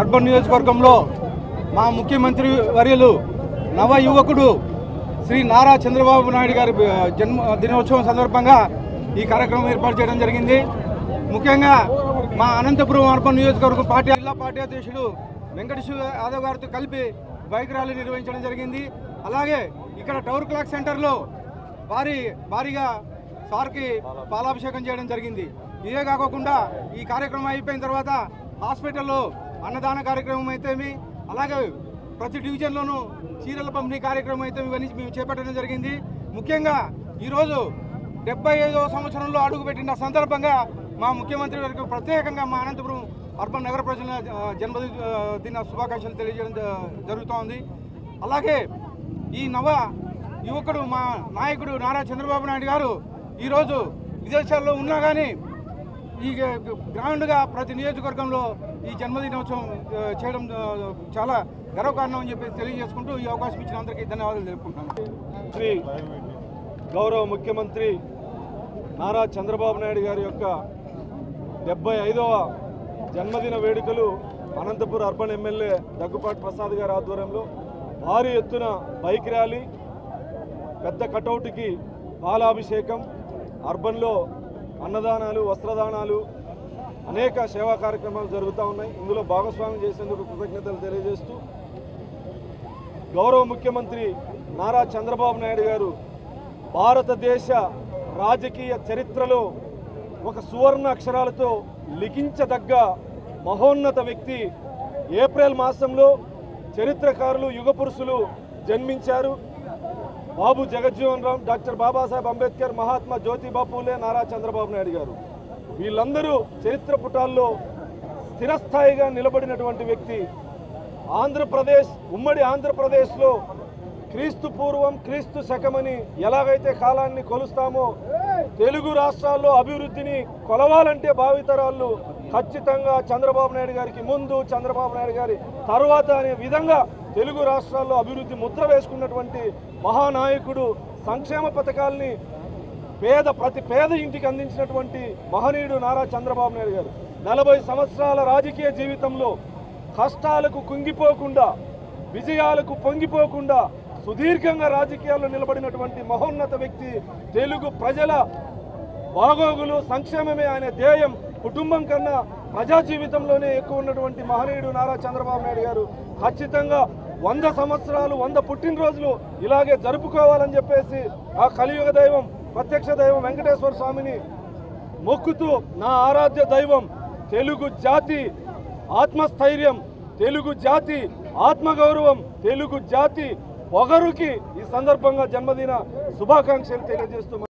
Urban నియోజకవర్గంలో మా ముఖ్యమంత్రి వర్యులు నవ యువకుడు శ్రీ నారా చంద్రబాబు నాయుడు గారి జన్మ దినోత్సవం సందర్భంగా ఈ కార్యక్రమం ఏర్పాటు చేయడం జరిగింది. ముఖ్యంగా మా అనంతపురం అర్బన్ నియోజకవర్గం పార్టీ జిల్లా పార్టీ అధ్యక్షుడు వెంకటేశ్వర యాదవ్ గారితో కలిపి బైక్ ర్యాలీ నిర్వహించడం జరిగింది. అలాగే ఇక్కడ టవర్ క్లాక్ సెంటర్లో భారీ భారీగా సార్కి పాలాభిషేకం చేయడం జరిగింది. ఇదే కాకుండా ఈ కార్యక్రమం అయిపోయిన తర్వాత హాస్పిటల్లో అన్నదాన కార్యక్రమం అయితేమి అలాగే ప్రతి డివిజన్లోనూ చీరల పంపిణీ కార్యక్రమం అయితే ఇవన్నీ మేము చేపట్టడం జరిగింది. ముఖ్యంగా ఈరోజు డెబ్బై ఐదవ సంవత్సరంలో అడుగుపెట్టిన సందర్భంగా మా ముఖ్యమంత్రి గారికి ప్రత్యేకంగా మా అనంతపురం అర్బన్ నగర ప్రజల జన్మదిన దిన శుభాకాంక్షలు తెలియజేయడం జ- జరుగుతోంది. అలాగే ఈ నవ యువకుడు మా నాయకుడు నారా చంద్రబాబు నాయుడు గారు ఈరోజు విదేశాల్లో ఉన్నా కానీ ఈ గ్రౌండ్గా ప్రతి నియోజకవర్గంలో ఈ జన్మదినోత్సవం చేయడం చాలా గర్వకారణం అని చెప్పి తెలియజేసుకుంటూ ఈ అవకాశం ఇచ్చిన అందరికీ ధన్యవాదాలు తెలుపుకుంటాను శ్రీ గౌరవ ముఖ్యమంత్రి నారా చంద్రబాబు నాయుడు గారి యొక్క డెబ్బై ఐదవ జన్మదిన వేడుకలు అనంతపూర్ అర్బన్ ఎమ్మెల్యే దగ్గుపాటి ప్రసాద్ గారి ఆధ్వర్యంలో భారీ ఎత్తున బైక్ ర్యాలీ పెద్ద కటౌట్కి పాలాభిషేకం అర్బన్లో అన్నదానాలు వస్త్రదానాలు అనేక సేవా కార్యక్రమాలు జరుగుతూ ఉన్నాయి. ఇందులో భాగస్వామ్యం చేసేందుకు కృతజ్ఞతలు తెలియజేస్తూ గౌరవ ముఖ్యమంత్రి నారా చంద్రబాబు నాయుడు గారు భారతదేశ రాజకీయ చరిత్రలో ఒక సువర్ణ అక్షరాలతో లిఖించదగ్గ మహోన్నత వ్యక్తి. ఏప్రిల్ మాసంలో చరిత్రకారులు యుగ పురుషులు జన్మించారు. బాబు జగజ్జీవన్ రామ్ డాక్టర్ బాబాసాహెబ్ అంబేద్కర్ మహాత్మా జ్యోతిబా పూలే నారా చంద్రబాబు నాయుడు గారు. వీళ్ళందరూ చరిత్ర పుటాల్లో స్థిరస్థాయిగా నిలబడినటువంటి వ్యక్తి. ఆంధ్రప్రదేశ్ ఉమ్మడి ఆంధ్రప్రదేశ్లో క్రీస్తు పూర్వం క్రీస్తు శకమని ఎలాగైతే కాలాన్ని కొలుస్తామో తెలుగు రాష్ట్రాల్లో అభివృద్ధిని కొలవాలంటే భావితరాలు ఖచ్చితంగా చంద్రబాబు నాయుడు గారికి ముందు చంద్రబాబు నాయుడు గారి తర్వాత అనే విధంగా తెలుగు రాష్ట్రాల్లో అభివృద్ధి ముద్ర వేసుకున్నటువంటి మహానాయకుడు సంక్షేమ పథకాల్ని పేద ప్రతి పేద ఇంటికి అందించినటువంటి మహనీయుడు నారా చంద్రబాబు నాయుడు గారు. నలభై సంవత్సరాల రాజకీయ జీవితంలో కష్టాలకు కుంగిపోకుండా విజయాలకు పొంగిపోకుండా సుదీర్ఘంగా రాజకీయాల్లో నిలబడినటువంటి మహోన్నత వ్యక్తి తెలుగు ప్రజల బాగోగులు సంక్షేమమే ఆయన ధ్యేయం. కుటుంబం కన్నా ప్రజా జీవితంలోనే ఎక్కువ ఉన్నటువంటి మహనీయుడు నారా చంద్రబాబు నాయుడు గారు ఖచ్చితంగా వంద సంవత్సరాలు వంద పుట్టినరోజులు ఇలాగే జరుపుకోవాలని చెప్పేసి ఆ కలియుగ దైవం ప్రత్యక్ష దైవం వెంకటేశ్వర స్వామిని మొక్కుతూ నా ఆరాధ్య దైవం తెలుగు జాతి ఆత్మస్థైర్యం తెలుగు జాతి ఆత్మగౌరవం తెలుగు జాతి పొగరుకి ఈ సందర్భంగా జన్మదిన శుభాకాంక్షలు తెలియజేస్తూ